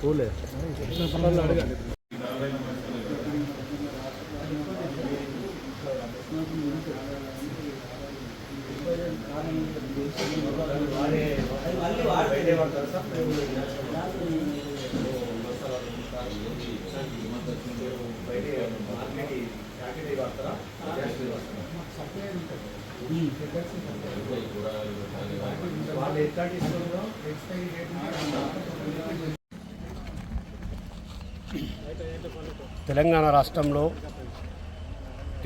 పూలే బయట తెలంగాణ రాష్ట్రంలో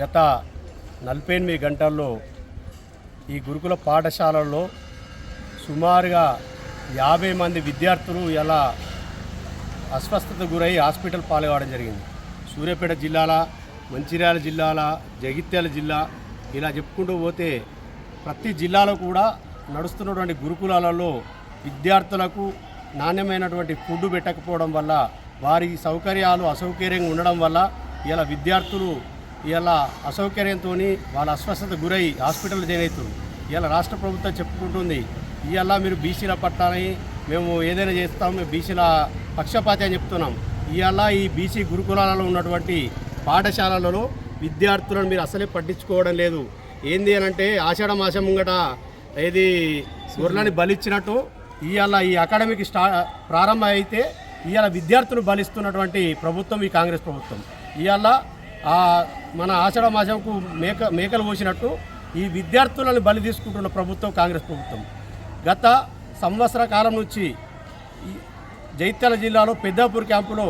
గత నలభై ఎనిమిది గంటల్లో ఈ గురుకుల పాఠశాలల్లో సుమారుగా యాభై మంది విద్యార్థులు ఇలా అస్వస్థత గురై హాస్పిటల్ పాల్గొనడం జరిగింది. సూర్యాపేట జిల్లాల మంచిర్యాల జిల్లాల జగిత్యాల జిల్లా ఇలా చెప్పుకుంటూ పోతే ప్రతి జిల్లాలో కూడా నడుస్తున్నటువంటి గురుకులాలలో విద్యార్థులకు నాణ్యమైనటువంటి ఫుడ్ పెట్టకపోవడం వల్ల వారి సౌకర్యాలు అసౌకర్యంగా ఉండడం వల్ల ఇలా విద్యార్థులు ఇలా అసౌకర్యంతో వాళ్ళ అస్వస్థత గురై హాస్పిటల్ చేరవుతుంది ఇలా రాష్ట్ర ప్రభుత్వం చెప్పుకుంటుంది ఇలా మీరు బీసీల పట్టాలని మేము ఏదైనా చేస్తాం మేము బీసీల పక్షపాతి అని చెప్తున్నాం. ఇవాళ ఈ బీసీ గురుకులాలలో ఉన్నటువంటి పాఠశాలలలో విద్యార్థులను మీరు అసలే పట్టించుకోవడం లేదు. ఏంది అని అంటే ఆషాఢ మాసం ముంగట ఏది గొర్రెలని బలిచ్చినట్టు ఇవాళ ఈ అకాడమిక్ స్టా ప్రారంభం అయితే ఇవాళ విద్యార్థులు బలిస్తున్నటువంటి ప్రభుత్వం ఈ కాంగ్రెస్ ప్రభుత్వం. ఇవాళ మన ఆషాఢ మాసంకు మేక మేకలు పోసినట్టు ఈ విద్యార్థులను బలి తీసుకుంటున్న ప్రభుత్వం కాంగ్రెస్ ప్రభుత్వం. గత సంవత్సర కాలం నుంచి జైత్యాల జిల్లాలో పెద్దాపూర్ క్యాంపులో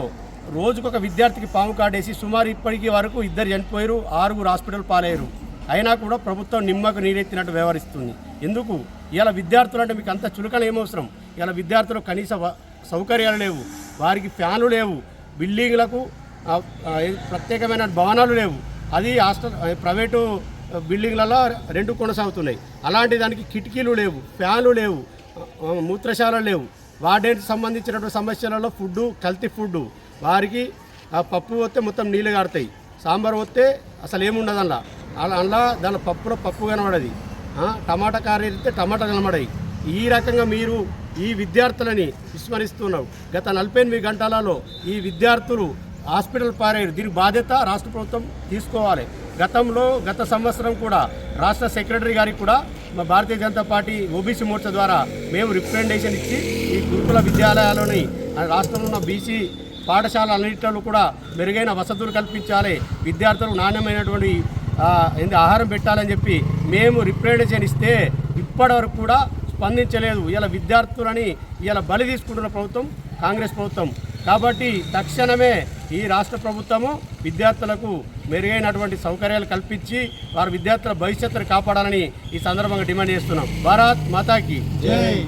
రోజుకొక విద్యార్థికి పాము కాడేసి సుమారు ఇప్పటికీ వరకు ఇద్దరు చనిపోయారు ఆరుగురు హాస్పిటల్ పాలయ్యారు. అయినా కూడా ప్రభుత్వం నిమ్మకు నీరెత్తినట్టు వ్యవహరిస్తుంది. ఎందుకు? ఇలా విద్యార్థులు అంటే మీకు అంత చులకన ఏమవసరం ఇలా విద్యార్థులకు కనీస సౌకర్యాలు లేవు. వారికి ఫ్యాన్లు లేవు. బిల్డింగ్లకు ప్రత్యేకమైన భవనాలు లేవు. అది హాస్టల్ ప్రైవేటు బిల్డింగ్లలో రెండు కొనసాగుతున్నాయి. అలాంటి దానికి కిటికీలు లేవు ఫ్యాన్లు లేవు మూత్రశాలలు లేవు. వాటికి సంబంధించినటువంటి సమస్యలలో ఫుడ్ కల్తీ ఫుడ్ వారికి ఆ పప్పు వస్తే మొత్తం నీళ్ళు కారుతాయి. సాంబార్ వస్తే అసలు ఏముండదు అందులో అలా అందులో దాని పప్పులో పప్పు కనబడది. టమాటా కారీ అయితే టమాటా కనబడాయి. ఈ రకంగా మీరు ఈ విద్యార్థులని విస్మరిస్తున్నారు గత నలభై ఎనిమిది గంటలలో ఈ విద్యార్థులు హాస్పిటల్ పారారు దీని బాధ్యత రాష్ట్ర ప్రభుత్వం తీసుకోవాలి. గతంలో గత సంవత్సరం కూడా రాష్ట్ర సెక్రటరీ గారికి కూడా మా భారతీయ జనతా పార్టీ ఓబీసీ మోర్చా ద్వారా మేము రిప్రజెంటేషన్ ఇచ్చి ఈ గురుకుల విద్యాలయాలని రాష్ట్రంలో ఉన్న బీసీ పాఠశాలన్నింటిలో కూడా మెరుగైన వసతులు కల్పించాలి. విద్యార్థులకు నాణ్యమైనటువంటి ఆహారం పెట్టాలని చెప్పి మేము రిప్రజెంటేషన్ ఇస్తే ఇప్పటివరకు కూడా స్పందించలేదు. ఇలా విద్యార్థులని ఇలా బలి తీసుకుంటున్న ప్రభుత్వం కాంగ్రెస్ ప్రభుత్వం. కాబట్టి తక్షణమే ఈ రాష్ట్ర ప్రభుత్వము విద్యార్థులకు మెరుగైనటువంటి సౌకర్యాలు కల్పించి వారి విద్యార్థుల భవిష్యత్తును కాపాడాలని ఈ సందర్భంగా డిమాండ్ చేస్తున్నాం. భారత్ మాతాకి. జై.